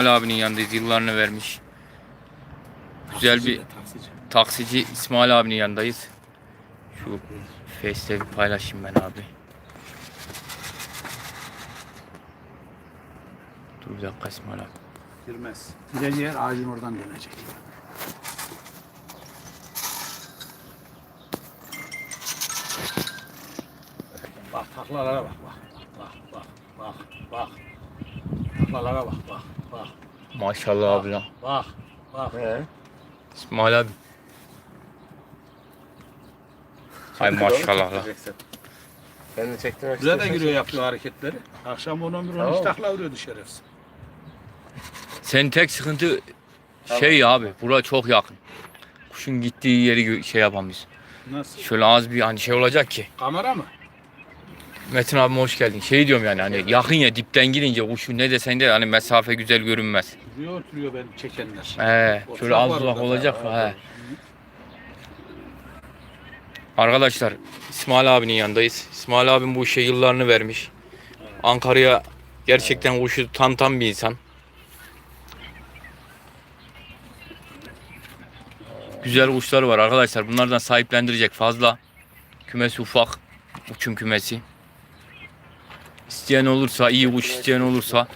İsmail abinin yanındayız. Yıllarını vermiş. Güzel bir Taksici. taksici İsmail abinin yanındayız. Şu Face'te bir paylaşayım ben abi. Dur bir dakika İsmail abi. Girmez. Gireceği yer ağacın oradan dönecek. Bak taklalara bak bak bak bak bak bak. Taklalara bak bak bak. Maşallah abi lan. Bak bak. İsmail abi. Ay maşallah lan. Ben de çektirmek Bize de giriyor yapıyor hareketleri. Akşam 10 11 Tamam. 12 takla vuruyordu şerefsiz. Senin tek sıkıntı şey abi. Bura çok yakın. Kuşun gittiği yeri şey yapamayız. Nasıl? Şöyle az bir hani şey olacak ki. Kamera mı? Metin abim hoş geldin. Şey diyorum yani hani yakın ya dipten girince kuşu ne desen de hani mesafe güzel görünmez. Duruyor oturuyor ben çekenler. He, O şöyle az var uzak orada. olacak. Ha, He. Arkadaşlar İsmail abinin yanındayız. İsmail abim bu işe yıllarını vermiş. Ankara'ya gerçekten kuşu tanıtan bir insan. Güzel kuşları var arkadaşlar. Bunlardan sahiplendirecek fazla. Kümesi ufak. Uçum kümesi. İsteyen olursa, iyi kuş isteyen olursa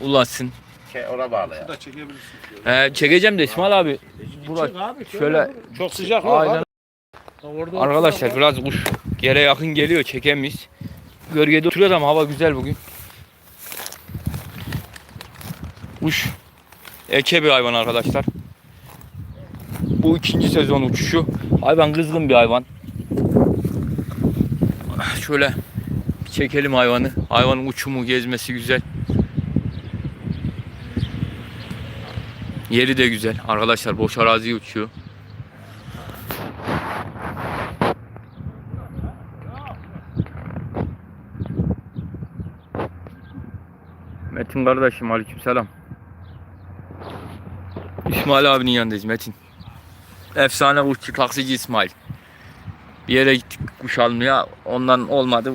ulaşsın. Ke- ona bağlı ya. Bu da çekebilirsin. He, çekeceğim de İsmail abi. Bura şöyle Çok sıcak yok Aynen. Arkadaşlar biraz kuş yere yakın geliyor çekemeyiz. Gölgede oturuyor ama hava güzel bugün. Kuş eke bir hayvan arkadaşlar. Bu ikinci sezon uçuşu. Hayvan kızgın bir hayvan. Şöyle çekelim hayvanı. Hayvanın uçumu gezmesi güzel. Yeri de güzel. Arkadaşlar boş araziye uçuyor. Metin kardeşim aleykümselam. İsmail abinin yanındayız Metin. Efsane kuşçu taksici İsmail. Bir yere gittik kuş almaya. Ondan olmadı.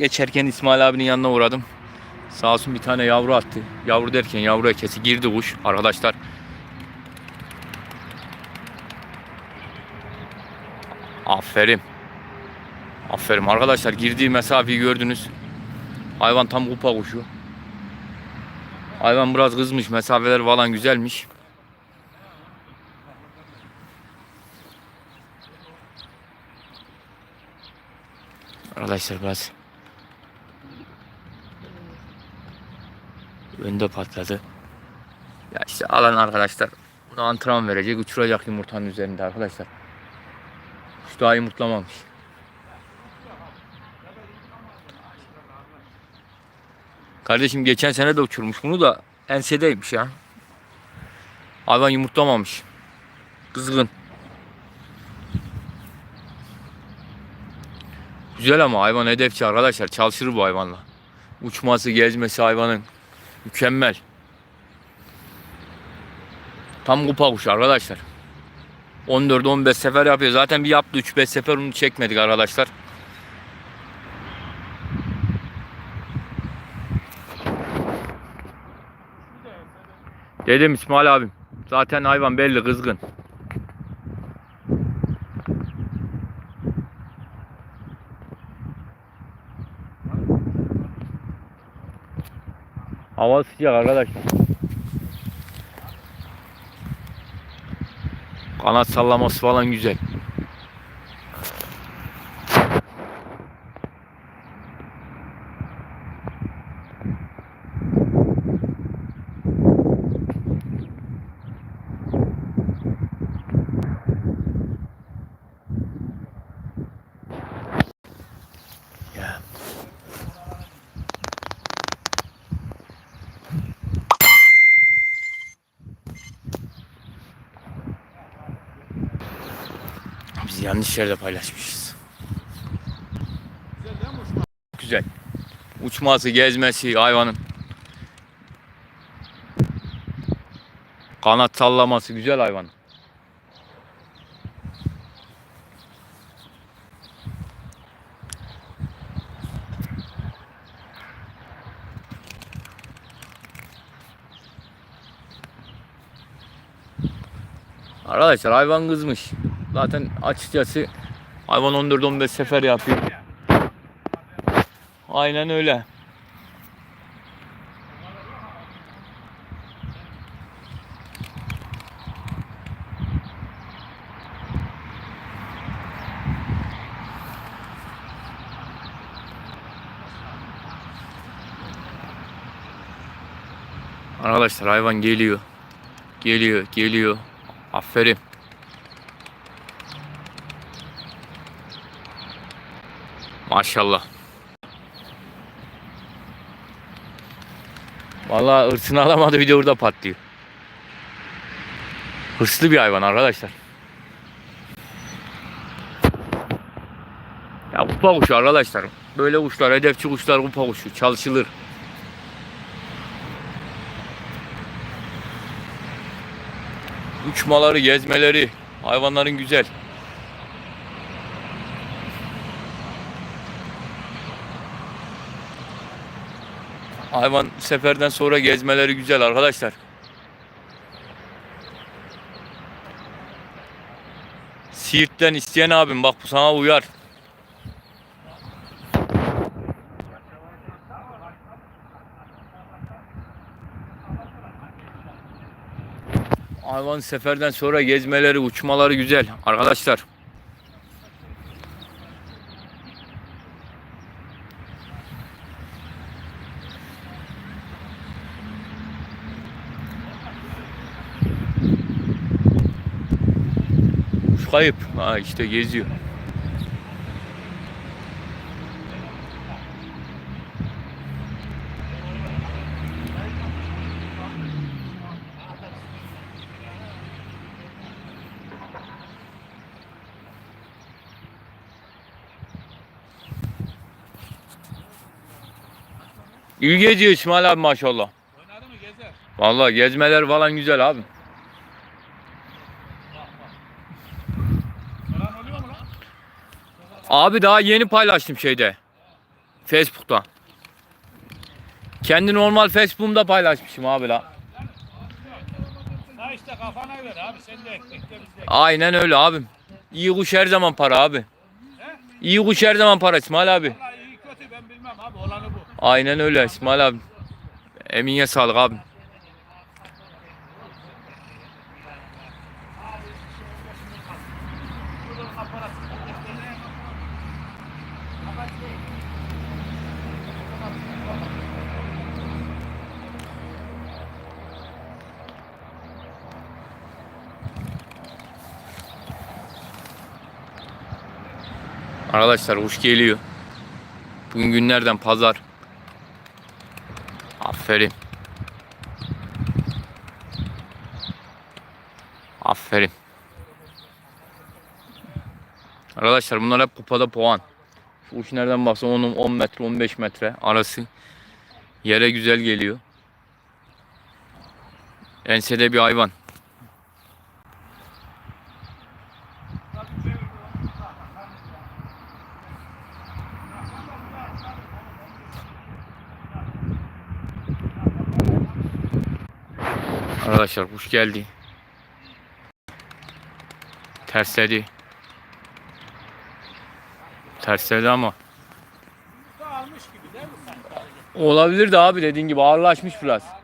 Geçerken İsmail abinin yanına uğradım. Sağ olsun bir tane yavru attı. Yavru derken yavru ekesi girdi kuş arkadaşlar. Aferin. Aferin arkadaşlar girdiği mesafeyi gördünüz. Hayvan tam kupa kuşu. Hayvan biraz kızmış. Mesafeler falan güzelmiş. Arkadaşlar biraz önde patladı. Ya işte alan arkadaşlar bunu antrenman verecek, uçuracak yumurtanın üzerinde arkadaşlar. Kuş daha yumurtlamamış. Kardeşim geçen sene de uçurmuş bunu da ensedeymiş ya. Hayvan yumurtlamamış. Kızgın. Güzel ama hayvan hedefçi arkadaşlar. Çalışır bu hayvanla. Uçması, gezmesi hayvanın mükemmel. Tam kupa kuşu arkadaşlar. 14-15 sefer yapıyor. Zaten bir yaptı 3-5 sefer onu çekmedik arkadaşlar. Dedim İsmail abim. Zaten hayvan belli kızgın. Hava sıcak arkadaşlar. Kanat sallaması falan güzel. yanlış yerde paylaşmışız. Güzel değil mi uçma? Güzel. Uçması, gezmesi, hayvanın kanat sallaması güzel hayvan. Arkadaşlar hayvan kızmış. Zaten açıkçası hayvan 14-15 sefer yapıyor. Aynen öyle. Arkadaşlar hayvan geliyor. Geliyor, geliyor. Aferin. Maşallah. Vallahi hırsını alamadı bir de orada patlıyor. Hırslı bir hayvan arkadaşlar. Ya kupa kuşu arkadaşlar. Böyle kuşlar, hedefçi kuşlar kupa kuşu. Çalışılır. Uçmaları, gezmeleri, hayvanların güzel. Hayvan seferden sonra gezmeleri güzel arkadaşlar. Siirt'ten isteyen abim bak bu sana uyar. Hayvan seferden sonra gezmeleri, uçmaları güzel arkadaşlar. Kuş kayıp. Ha işte geziyor. İyi geziyor İsmail abi maşallah. Oynadı mı gezer? Vallahi gezmeler falan güzel abi. Abi daha yeni paylaştım şeyde. Facebook'ta. Kendi normal Facebook'umda paylaşmışım abi la. Ha işte kafana göre abi sen de ekmek de biz de. Aynen öyle abim. İyi kuş her zaman para abi. İyi kuş her zaman para İsmail abi. Valla iyi kötü ben bilmem abi olanı bu. Aynen öyle İsmail abi. Emine sağlık abi. Arkadaşlar kuş geliyor. Bugün günlerden pazar. Aferin. Aferin. Arkadaşlar bunlar hep kupada puan. Şu uç nereden baksa 10, 10 metre 15 metre arası. Yere güzel geliyor. Ensede bir hayvan. Arkadaşlar kuş geldi. Tersledi. Tersledi ama. Olabilir de abi dediğin gibi ağırlaşmış biraz.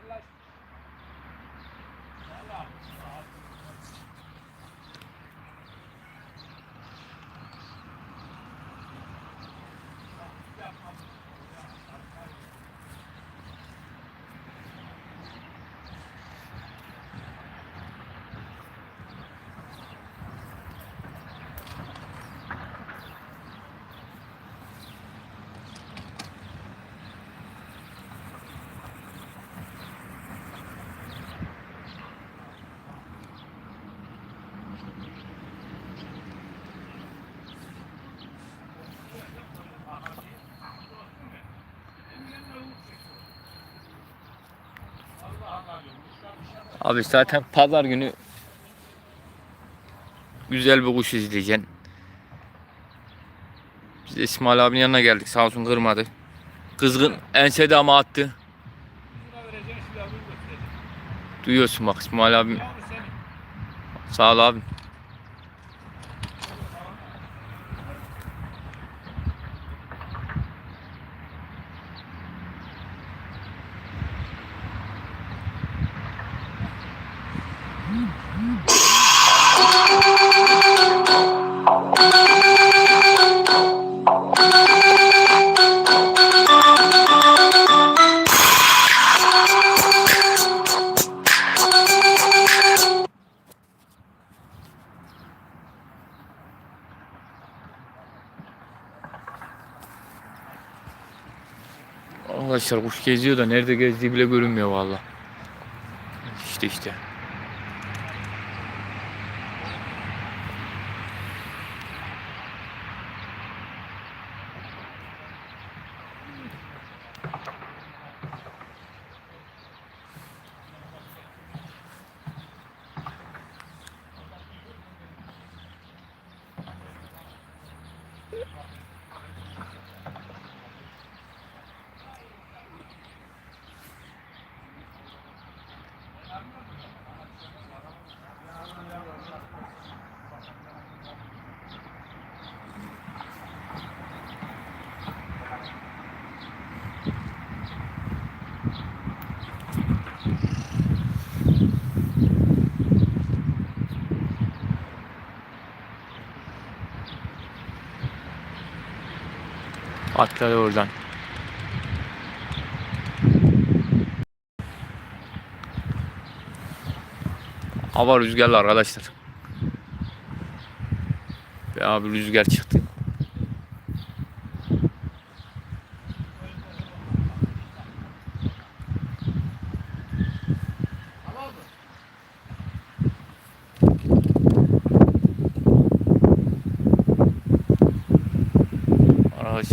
Abi zaten pazar günü güzel bir kuş izleyeceksin. Biz de İsmail abinin yanına geldik. Sağ olsun kırmadı. Kızgın ensede ama attı. Duyuyorsun bak İsmail abim. Sağ ol abi. Arkadaşlar kuş geziyor da nerede gezdiği bile görünmüyor valla. İşte işte. Atladı oradan. Hava rüzgarlı arkadaşlar. Ve abi rüzgar çıktı.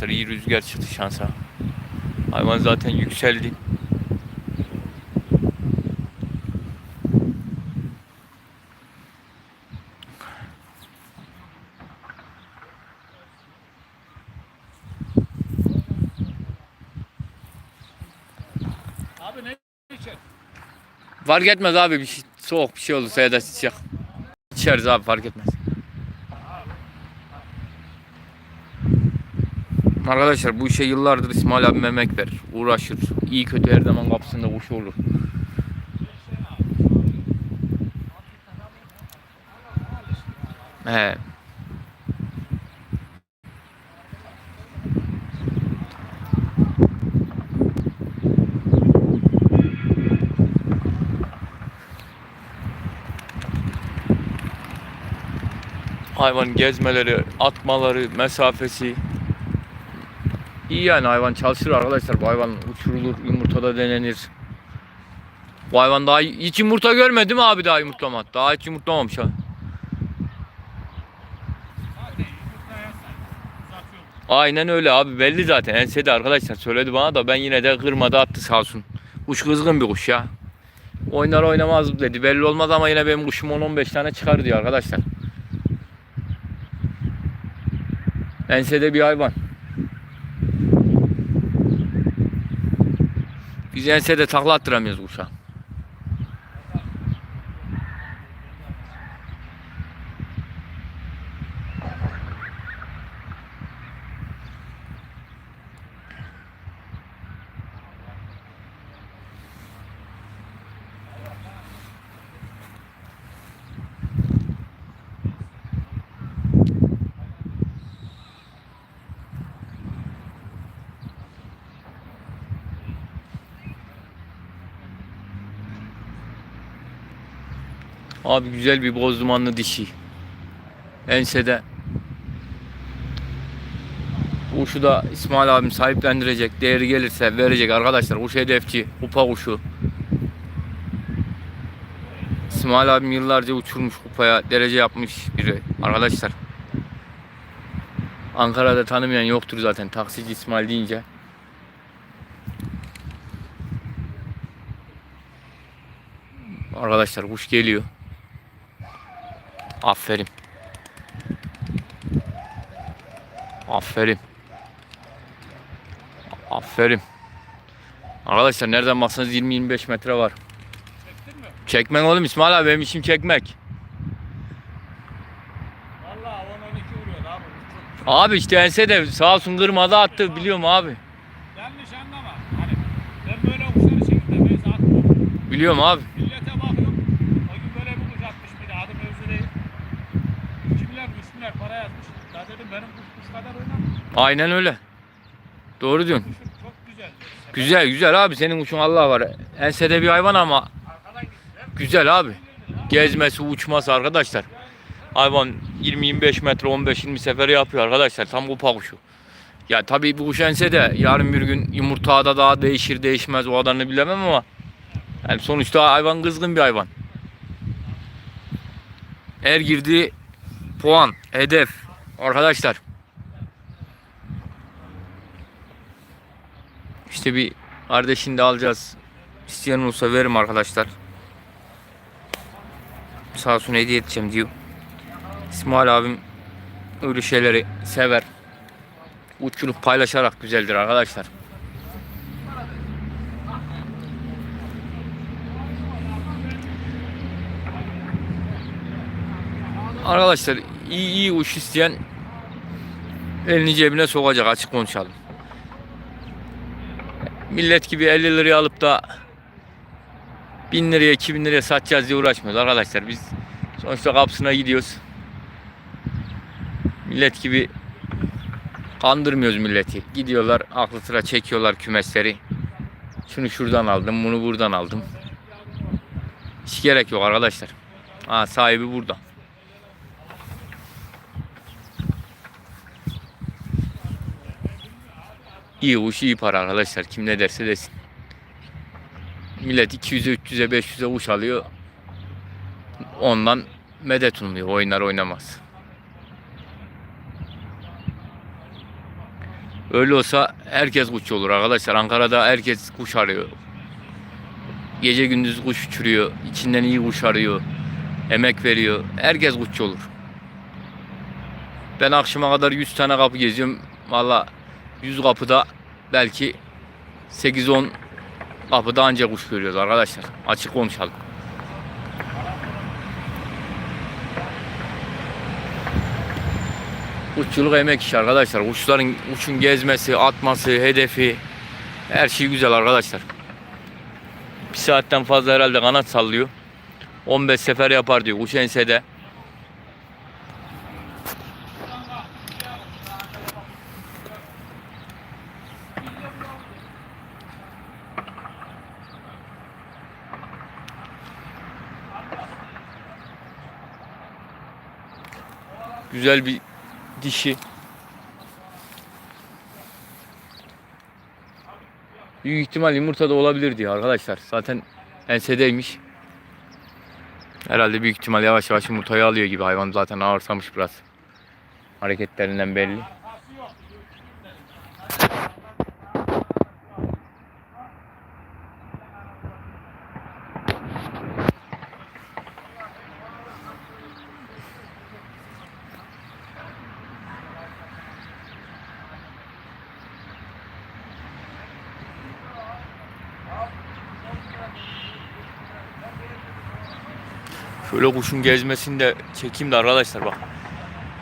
Arkadaşlar iyi rüzgar çıktı şansa. Hayvan zaten yükseldi. Abi ne için? Fark etmez abi bir şey, soğuk bir şey olursa ya da sıcak. İçeriz abi fark etmez. Arkadaşlar bu işe yıllardır İsmail abi emek verir. Uğraşır. İyi kötü her zaman kapısında kuş olur. He. Hayvan gezmeleri, atmaları, mesafesi. İyi yani hayvan çalışır arkadaşlar. Bu hayvan uçurulur, yumurtada denenir. Bu hayvan daha hiç yumurta görmedi mi abi daha yumurtlama? Daha hiç yumurtlamamış ha. Aynen öyle abi belli zaten. Ensede arkadaşlar söyledi bana da ben yine de kırmadı attı sağ olsun. Kuş kızgın bir kuş ya. Oynar oynamaz dedi. Belli olmaz ama yine benim kuşum 10-15 tane çıkar diyor arkadaşlar. Ensede bir hayvan. Biz ensede takla attıramıyoruz kuşa. Abi güzel bir boz dumanlı dişi. Ensede. Kuşu da İsmail abim sahiplendirecek. Değeri gelirse verecek arkadaşlar. Kuş hedefçi. Kupa kuşu. İsmail abim yıllarca uçurmuş kupaya. Derece yapmış biri. Arkadaşlar. Ankara'da tanımayan yoktur zaten. Taksici İsmail deyince. Arkadaşlar kuş geliyor. Aferin. Aferin. Aferin. Arkadaşlar nereden baksanız 20-25 metre var. Çektin mi? Çekmen oğlum İsmail abi benim işim çekmek. Valla 10-12 vuruyor abi. Abi işte ense de sağ olsun kırmadı attı abi. biliyorum abi. Yanlış anlama. Hani ben böyle okuşları çekip de ben Biliyorum abi. Aynen öyle. Doğru diyorsun. Güzel. Güzel abi senin uçun Allah var. Ensede bir hayvan ama güzel abi. Gezmesi uçması arkadaşlar. Hayvan 20-25 metre 15-20 seferi yapıyor arkadaşlar. Tam kupa kuşu. Ya tabii bu kuş ense de yarın bir gün yumurtada daha değişir değişmez o kadarını bilemem ama yani sonuçta hayvan kızgın bir hayvan. Her girdiği puan, hedef arkadaşlar. İşte bir kardeşini de alacağız. İsteyen olursa veririm arkadaşlar. Sağ olsun hediye edeceğim diyor. İsmail abim öyle şeyleri sever. Uççuluk paylaşarak güzeldir arkadaşlar. Arkadaşlar iyi iyi uç isteyen elini cebine sokacak açık konuşalım. Millet gibi 50 liraya alıp da 1000 liraya 2000 liraya satacağız diye uğraşmıyoruz arkadaşlar. Biz sonuçta kapısına gidiyoruz. Millet gibi kandırmıyoruz milleti. Gidiyorlar aklı sıra çekiyorlar kümesleri. Şunu şuradan aldım, bunu buradan aldım. Hiç gerek yok arkadaşlar. Ha sahibi burada. İyi uş iyi para arkadaşlar. Kim ne derse desin. Millet 200'e 300'e 500'e uç alıyor. Ondan medet umuyor. Oynar oynamaz. Öyle olsa herkes kuşçu olur arkadaşlar. Ankara'da herkes kuş arıyor. Gece gündüz kuş uçuruyor. İçinden iyi kuş arıyor. Emek veriyor. Herkes kuşçu olur. Ben akşama kadar 100 tane kapı geziyorum. Valla 100 kapıda belki 8-10 kapıda ancak kuş görüyoruz arkadaşlar. Açık konuşalım. Kuşçuluk emek işi arkadaşlar. Kuşların uçun gezmesi, atması, hedefi her şey güzel arkadaşlar. Bir saatten fazla herhalde kanat sallıyor. 15 sefer yapar diyor kuş ensede. Güzel bir dişi. Büyük ihtimal yumurta da olabilir diyor arkadaşlar. Zaten ensedeymiş. Herhalde büyük ihtimal yavaş yavaş yumurtayı alıyor gibi. Hayvan zaten ağırsamış biraz. Hareketlerinden belli. Şöyle kuşun gezmesini de çekeyim de arkadaşlar bak.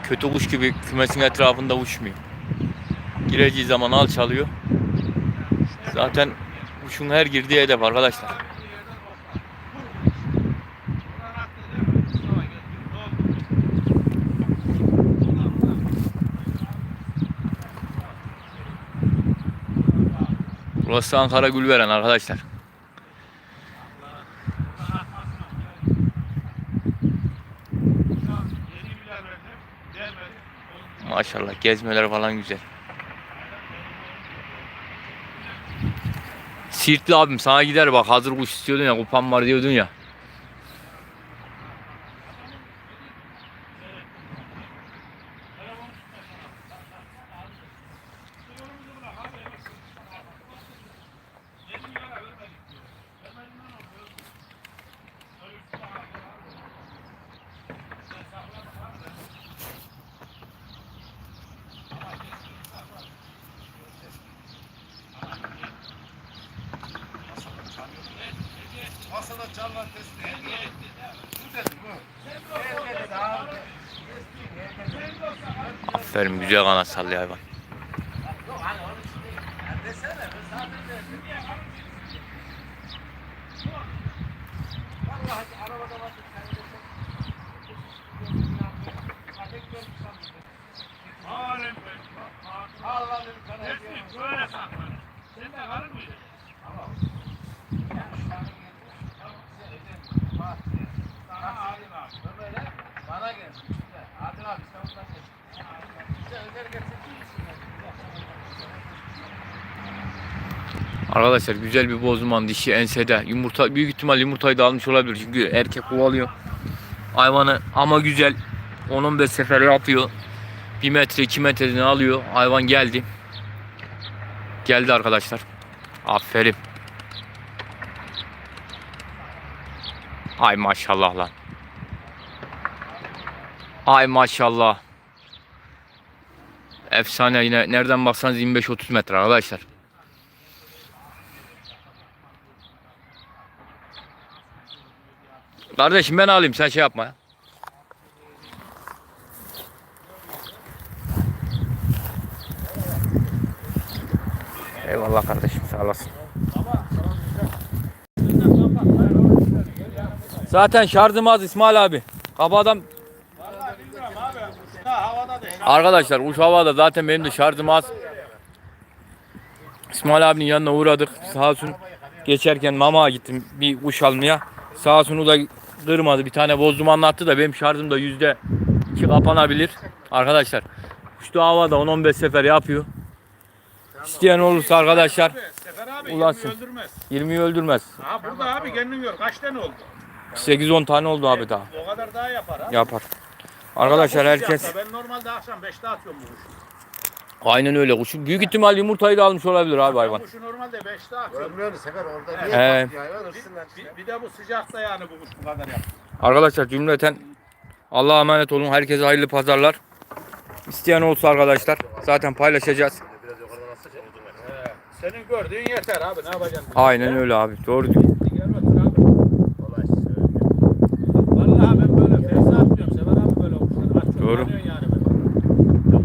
Kötü kuş gibi kümesin etrafında uçmuyor. Gireceği zaman alçalıyor. Zaten kuşun her girdiği hedef arkadaşlar. Burası Ankara Gülveren arkadaşlar. Maşallah gezmeler falan güzel. Siirtli abim sana gider bak hazır kuş istiyordun ya kupan var diyordun ya. Aferin güzel kanat sallıyor hayvan. Alem Allah'ın kanı. Resmi böyle saklanır. Sen de kalır mıydın? Sana Adil abi. Böyle bana gel. Adil abi sen ondan gel. Bize özel getirsin. Arkadaşlar güzel bir bozduman dişi ensede. Yumurta büyük ihtimal yumurtayı da almış olabilir. Çünkü erkek kovalıyor. Hayvanı ama güzel. 10-15 sefer yapıyor. 1 metre 2 metreden alıyor. Hayvan geldi. Geldi arkadaşlar. Aferin. Ay maşallah lan. Ay maşallah. Efsane yine nereden baksanız 25-30 metre arkadaşlar. Kardeşim ben alayım sen şey yapma ya. Eyvallah kardeşim sağ olasın. Zaten şarjım az İsmail abi. Kabadan Vallahi bilmiyorum abi. Ha havada değil. Arkadaşlar uç havada zaten benim de şarjım az. İsmail abinin yanına uğradık. Sağ olsun geçerken mama gittim bir kuş almaya. Sağ olsun o da kırmadı. Bir tane bozdum anlattı da benim şarjım da yüzde iki kapanabilir. Arkadaşlar da havada 10-15 sefer yapıyor. İsteyen olursa arkadaşlar Ulaşsın. 20 öldürmez. 20'yi öldürmez. Ha burada abi kendin gör. Kaç tane oldu? 8-10 tane oldu abi daha. O kadar daha yapar abi. Yapar. Arkadaşlar Bu herkes Ben normalde akşam 5'te atıyorum bu kuşu. aynen öyle kuşu. Büyük ihtimal yumurtayı da almış olabilir abi hayvan. Ben kuşu normalde 5'te atıyorum. Musun Sefer orada niye He. hayvan Bir, bir de bu sıcakta yani bu kuş bu kadar yapar. Arkadaşlar cümleten Allah'a emanet olun. Herkese hayırlı pazarlar. İsteyen olsa arkadaşlar zaten paylaşacağız. Biraz yukarıdan. Senin gördüğün yeter abi ne yapacaksın? Aynen öyle abi. Doğru diyor. Doğru.